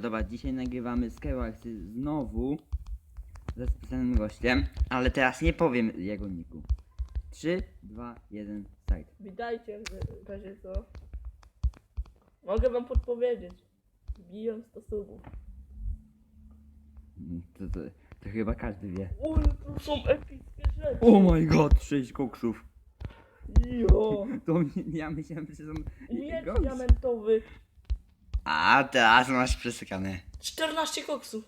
Dobra, dzisiaj nagrywamy Skywarsy znowu ze specjalnym gościem, ale teraz nie powiem jego niku. 3, 2, 1, start. Witajcie w razie co. Mogę wam podpowiedzieć. Biją 100 subów. To, to, to chyba każdy wie. Ule, tu są epickie rzeczy. Oh my god, 6 koksów. Jo. To ja myślałem, że są Miecz diamentowy. A teraz masz przesykane. 14 koksów.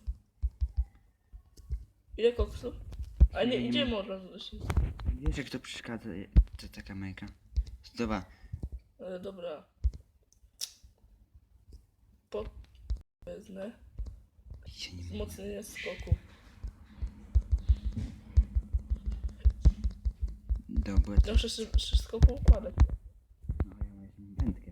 Ile koksów? A nie, gdzie wiem. można znosić? Wiesz jak to przeszkadza, to taka majka. Dobra, E, dobra. Pod... Wezmę. ja nie. Wzmocnienie skoku. Dobra, Ja muszę szy- wszystko poukładać. no ja mam jakąś wędkę.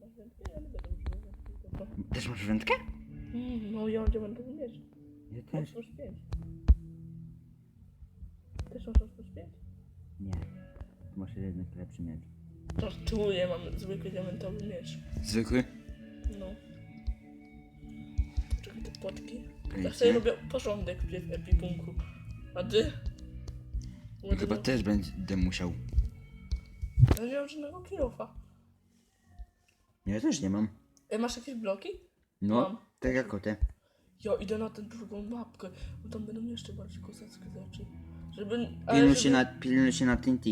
Masz wędkę? Ja nie będę używał wędki. Dobra. Też masz wędkę? Mm, no ja mam diamentowy miecz. Ja też. Otwórz 5. Też masz otwórz 5? Nie. Masz jednak lepszy miecz. Żartuję, mam zwykły diamentowy miecz. Zwykły? No. Czekaj, te płatki. Ja sobie robię porządek w epipunku. A ty? No chyba też będę musiał. Ja nie mam żadnego kilofa. Ja też nie mam. E, masz jakieś bloki? No, Mam. tak jak o te. Ja idę na tę drugą mapkę, bo tam będą jeszcze bardziej kozackie rzeczy. Żeby... ale Pilnuj żeby- się na, pilnuj się na TNT.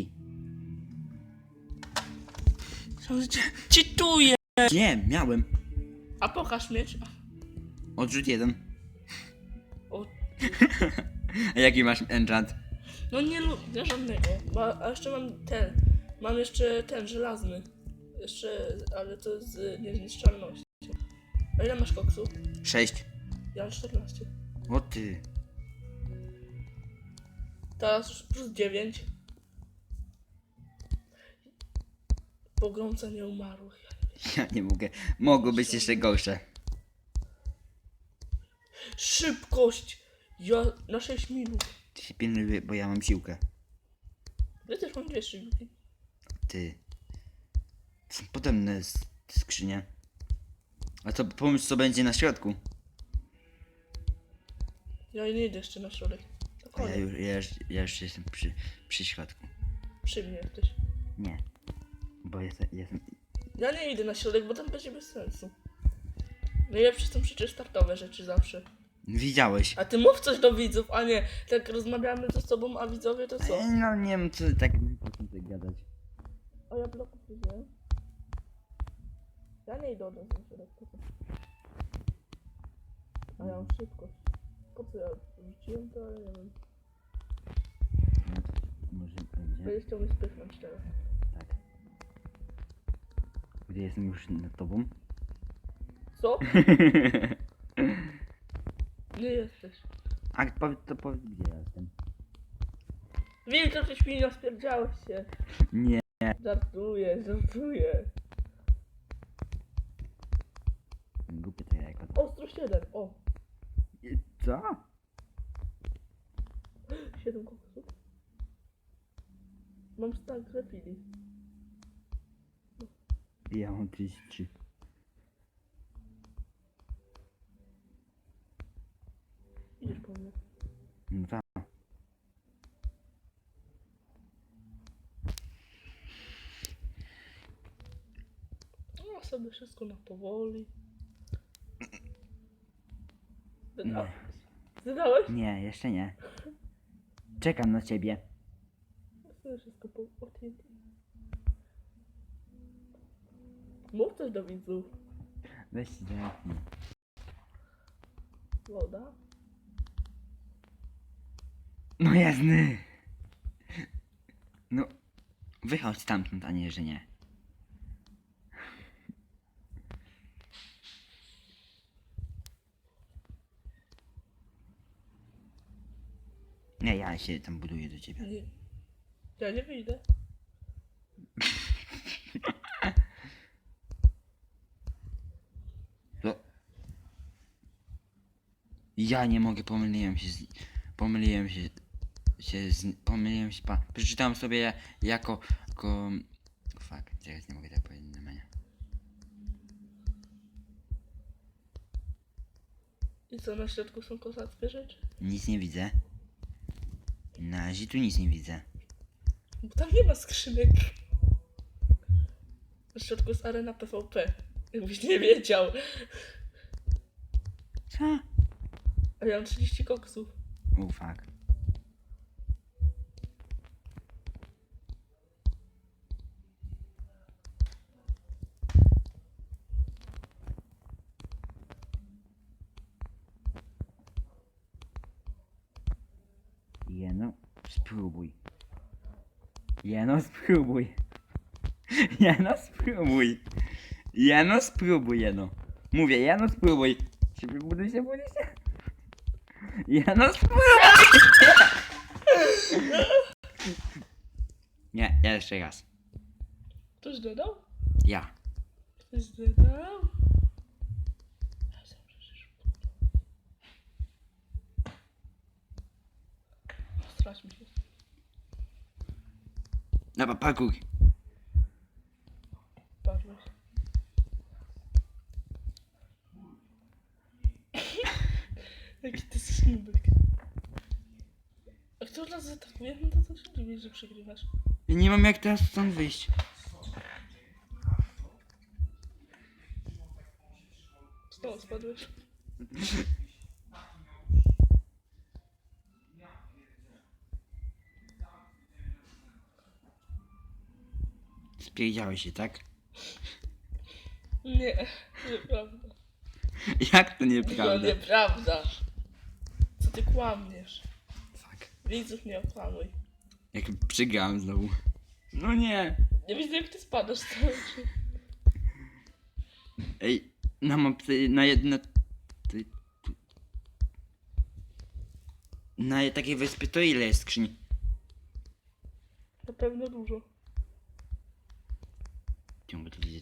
Cheatuję! Nie, miałem. A pokaż miecz. Odrzuć jeden. O, A jaki masz enchant? no nie lubię żadnego. Ma, a jeszcze mam ten. Mam jeszcze ten żelazny. Jeszcze, ale to z niezniszczalności. A ile masz koksu? Sześć. Ja mam 14. O ty. Teraz już plus 9. Pogromca nieumarłych. Ja nie mogę. Mogło być jeszcze gorsze. Szybkość! Ja na 6 minut. Ty się pilnuj, bo ja mam siłkę. Ja też mam dwie szybki. Ty. To są podobne s- skrzynie. A to pomyśl co będzie na środku. Ja nie idę jeszcze na środek. Na A ja koniec. już, ja już, ja już jestem przy, przy środku. Przy mnie jesteś. Nie. Bo jestem, jestem... Ja nie idę na środek, bo tam będzie bez sensu. Najlepsze są przecież startowe rzeczy zawsze. Widziałeś. A ty mów coś do widzów, a nie tak rozmawiamy ze sobą, a widzowie to co? No nie wiem co tak co tak gadać. A ja bloków nie wziąłem. Ja nie idę od razu na środek? A ja mam szybkość. Po co ja rzuciłem to, ale nie wiem. No, może będzie. Będziesz chciał mnie spychnąć teraz. Tak. Gdy jestem już nad tobą. Co? Nie jesteś. A powiedz, to powiedz gdzie ja jestem. Wilka, ty świnio, spierdziałeś się. Nie. Żartuję, żartuję. 1, o. Co? 7 kokosów. Mam stan krefili. Ja mam 33. Idziesz po mnie. No tak. No sobie wszystko na powoli. Nie. A, Zdałeś? Nie, jeszcze nie. Czekam na ciebie. Wszystko po TNT. Mów coś do widzów. Weź się zamknij. Woda. No jasny. No. Wychodź stamtąd, a nie, że nie. Ja się tam buduję do ciebie. Ja nie wyjdę. To... Ja nie mogę, pomyliłem się z... Pomyliłem się... się z... Pomyliłem się, pa... Przeczytałem sobie jako... jako... Fuck, teraz nie mogę tak powiedzieć na menu. I co, na środku są kozackie rzeczy? Nic nie widzę. Na razie tu nic nie widzę. Bo tam nie ma skrzynek. Na środku jest arena PvP. Jakbyś nie wiedział. Co? A ja mam 30 koksów. Oh fuck. Jeno, spróbuj. Jeno, spróbuj. Jeno, spróbuj. Jeno, spróbuj, Jeno. Mówię, Jeno, spróbuj. Się buduj się, buduj się. Jeno, spróbuj. Nie, ja jeszcze raz. Ktoś dodał? Ja. Ktoś dodał? Strać mi się. Dobra, parkour. Padłeś. Jaki ty jesteś nubek. A kto nas zaatakuje? No to co się dziwisz, że przegrywasz. Ja nie mam jak teraz stąd wyjść. Znowu spadłeś. Spierdziałeś się, tak? Nie, nieprawda. Jak to To nieprawda? nieprawda. Co ty kłamiesz? Fuck. Widzów nie okłamuj. Jak przegrałem znowu. No nie. Nie widzę jak ty spadasz cały czas. Ej, na mapce, na jedno... Ty, tu. Na takiej wyspie to ile jest skrzyni? Na pewno dużo.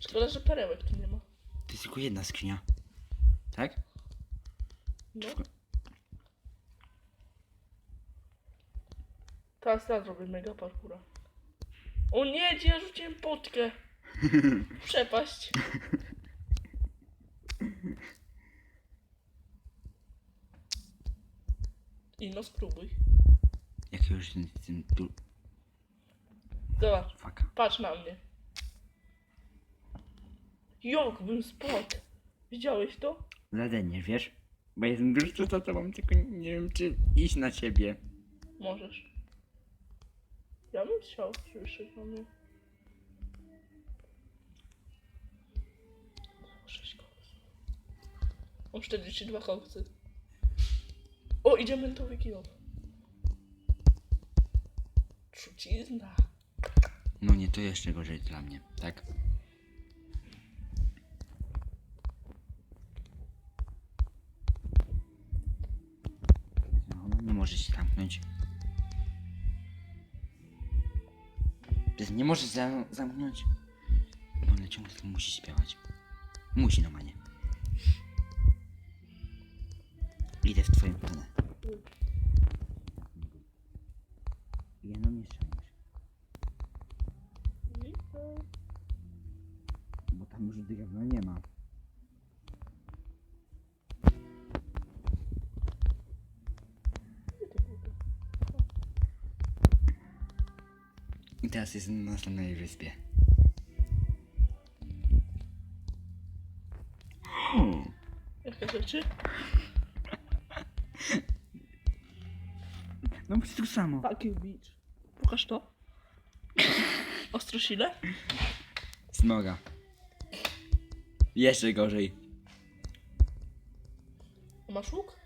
Widzieć. Szkoda, że perełek tu nie ma. To jest tylko jedna skrzynia. Tak? No. Teraz ja zrobię mega parkura. O nie, gdzie ja rzuciłem potkę. Przepaść. I no spróbuj. Jak już ten, ten tu... Zobacz, Fuck. patrz na mnie. Jak bym spadł. Widziałeś to? Zadaniesz, wiesz? Bo jestem dużo za tobą, tylko nie wiem czy iść na ciebie. Możesz. Ja bym chciał słyszeć na mnie. Sześć koksów. Mam 42 koksy. O, idzie mentowy kill. Trucizna. No nie, to jeszcze gorzej dla mnie, tak? Nie może się zam- zamknąć. Bo ona ciągle to musi śpiewać. Musi normalnie. Idę w twoją stronę. Jedno mnie strzelisz. Widzę. Bo tam już drewna nie ma. Teraz jest na następnej wyspie. Jakie rzeczy? No po prostu samo. Fuck you, bitch. Pokaż to. Ostro sile? Smoga. Jeszcze gorzej. Masz łuk?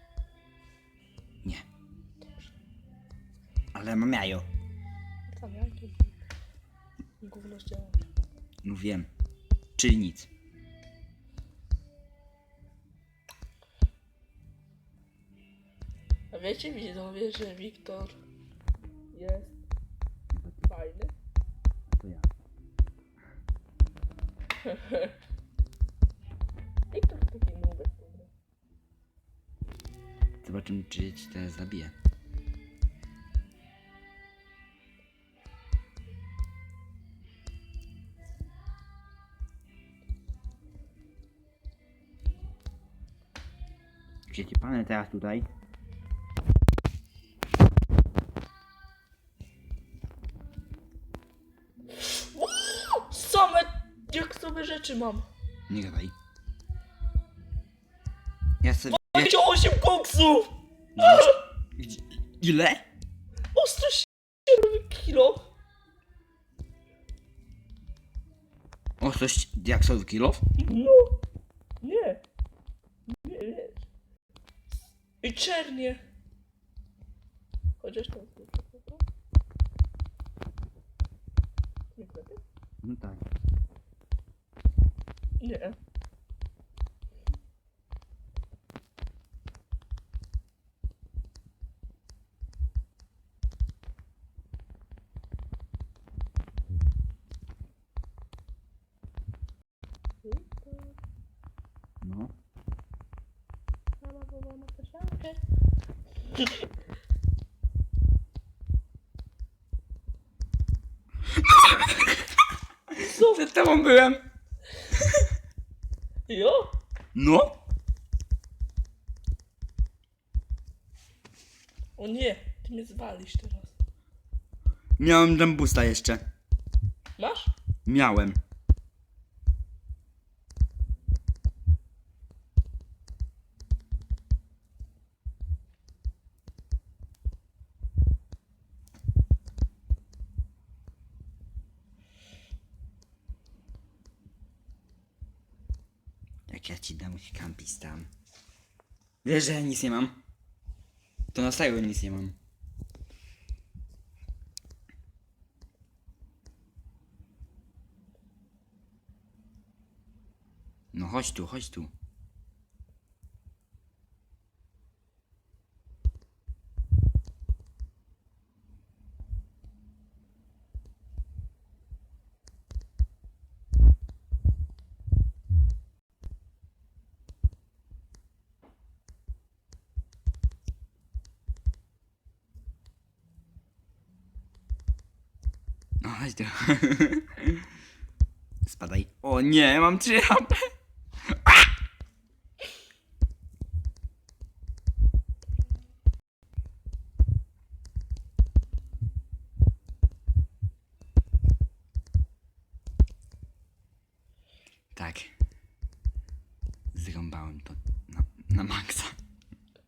Nie. Ale mam jajo. Gówno zdziałać. No wiem. Czyli nic. A wiecie widzowie, że Wiktor jest fajny? To ja. Wiktor to taki nubek. Zobaczymy, czy ci teraz zabije. Przeciepane teraz tutaj. Same diaksowe rzeczy mam. Nie gadaj. Ja sobie... 28 koksów! Gdzie- Ile? Ostrość 7 kilo. Ostrość diaksowy kilof? No. Nie. Nie, nie. I czernie. Chociaż tam... Nie? No tak. Nie. Kaszankę. Co? Przed tobą byłem. Jo? No? O nie, ty mnie zwalisz teraz. Miałem dumbusta jeszcze. Masz? Miałem. Tam. Wiesz, że nic nie mam? To na serio nic nie mam. No chodź tu, chodź tu. Chodź tu. Spadaj. O nie, mam 3 HP. Tak. Zrąbałem to na, na maksa.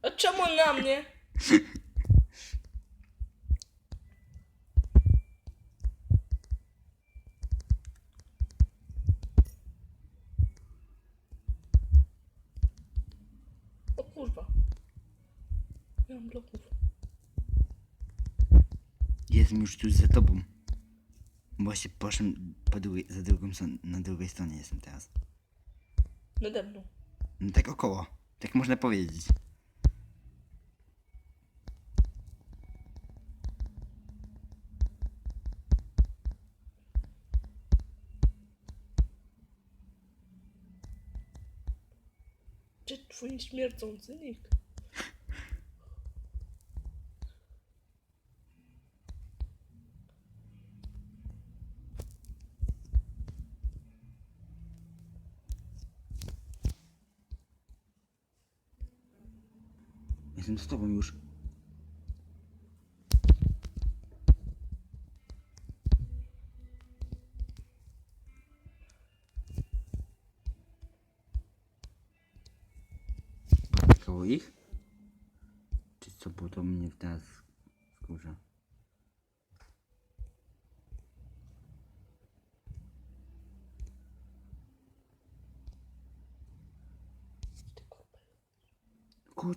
A czemu na mnie? O kurwa. Bloków. Jestem już tu za tobą. Właśnie poszedłem po drugiej, za drugą stron, na drugiej stronie jestem teraz. Nade mną. No tak około. Tak można powiedzieć. Gdzie twój śmierdzący nick? Jestem z tobą już.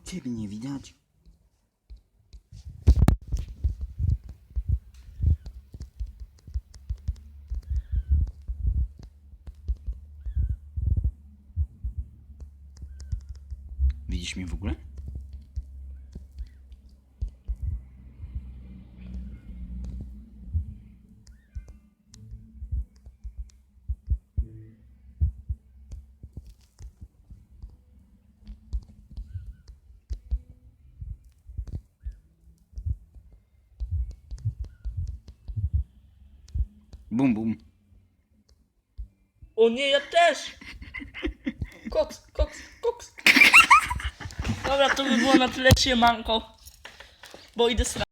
Ciebie nie widać. Bum bum. O nie, ja też! Koks, koks, koks! Dobra, to by było na tyle siemanko. Bo idę sra.